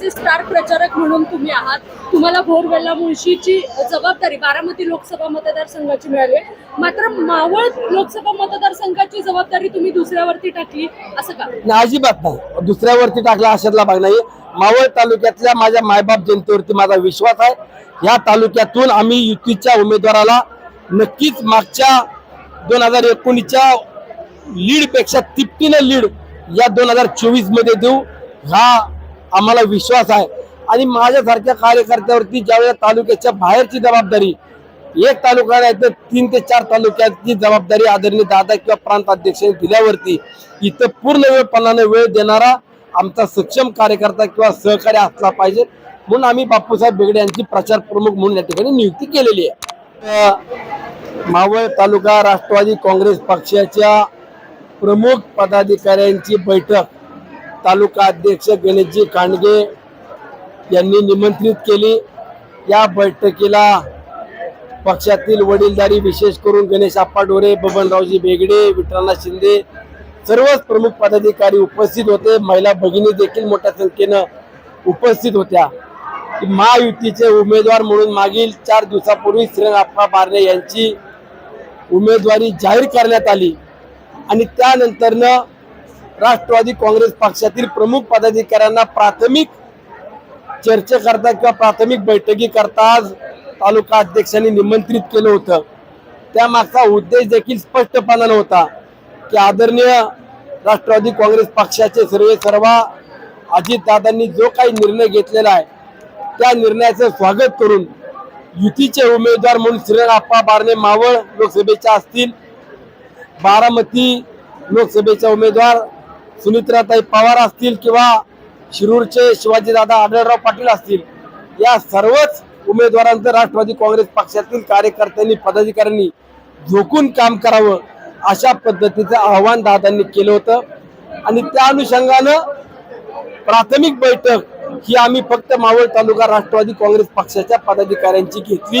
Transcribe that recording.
चे स्टार प्रचारक म्हणून तुम्ही आहात तुम्हाला भोरवेल्ला मुळशीची जबाबदारी बारामती लोकसभा मतदारसंघाची मिळाली. मात्र मावळ लोकसभा मतदारसंघाची जबाबदारी तुम्ही दुसऱ्यावरती टाकली असं का? अजिबात नाही. दुसऱ्यावरती टाकला अशातला भाग नाही. मावळ तालुक्यातल्या माझ्या मायबाप जनतेवरती माझा विश्वास आहे. या तालुक्यातून आम्ही युतीच्या उमेदवाराला नक्कीच मागच्या दोन हजार एकोणीसच्या लीडपेक्षा लीड या दोन हजार चोवीसमध्ये देऊ. हा आम्हाला विश्वास आहे. आणि माझ्यासारख्या कार्यकर्त्यावरती ज्यावेळेला तालुक्याच्या बाहेरची जबाबदारी एक तालुका नाही तर तीन ते चार तालुक्याची जबाबदारी आदरणीय दादा किंवा प्रांत अध्यक्षांनी दिल्यावरती इथं पूर्ण वेळपणाने वेळ देणारा आमचा सक्षम कार्यकर्ता किंवा सहकारी असला पाहिजे. म्हणून आम्ही बापूसाहेब बेगडे यांची प्रचार प्रमुख म्हणून या ठिकाणी नियुक्ती केलेली आहे. मावळ तालुका राष्ट्रवादी काँग्रेस पक्षाच्या प्रमुख पदाधिकाऱ्यांची बैठक तालुका अध्यक्ष गणेशजी कांडगे यांनी निमंत्रित केली. या बैठकीला पक्षातील वडीलधारी विशेष करून गणेश आप्पा डोरे बबनरावजी बेगडे विठ्ठलनाथ शिंदे सर्वच प्रमुख पदाधिकारी उपस्थित होते. महिला भगिनी देखील मोठ्या संख्येनं उपस्थित होत्या. महायुतीचे उमेदवार म्हणून मागील चार दिवसापूर्वी श्रीरंग आप्पा बारणे यांची उमेदवारी जाहीर करण्यात आली आणि त्यानंतरनं राष्ट्रवादी काँग्रेस पक्षातील प्रमुख पदाधिकाऱ्यांना प्राथमिक चर्चेकरता किंवा प्राथमिक बैठकी करता आज तालुका अध्यक्षांनी निमंत्रित केलं होतं. त्यामागचा उद्देश देखील स्पष्टपणानं होता की आदरणीय राष्ट्रवादी काँग्रेस पक्षाचे सर्वे सर्वा अजितदादांनी जो काही निर्णय घेतलेला आहे त्या निर्णयाचं स्वागत करून युतीचे उमेदवार म्हणून श्रीरंगाप्पा बारणे मावळ लोकसभेच्या असतील बारामती लोकसभेच्या उमेदवार सुनित्राताई पवार असतील किंवा शिरूरचे शिवाजीदादा आढळराव पाटील असतील या सर्वच उमेदवारांचं राष्ट्रवादी काँग्रेस पक्षातील कार्यकर्त्यांनी पदाधिकाऱ्यांनी झोकून काम करावं अशा पद्धतीचं आव्हान दादांनी केलं होतं. आणि त्या अनुषंगानं प्राथमिक बैठक ही आम्ही फक्त मावळ तालुका राष्ट्रवादी काँग्रेस पक्षाच्या पदाधिकाऱ्यांची घेतली.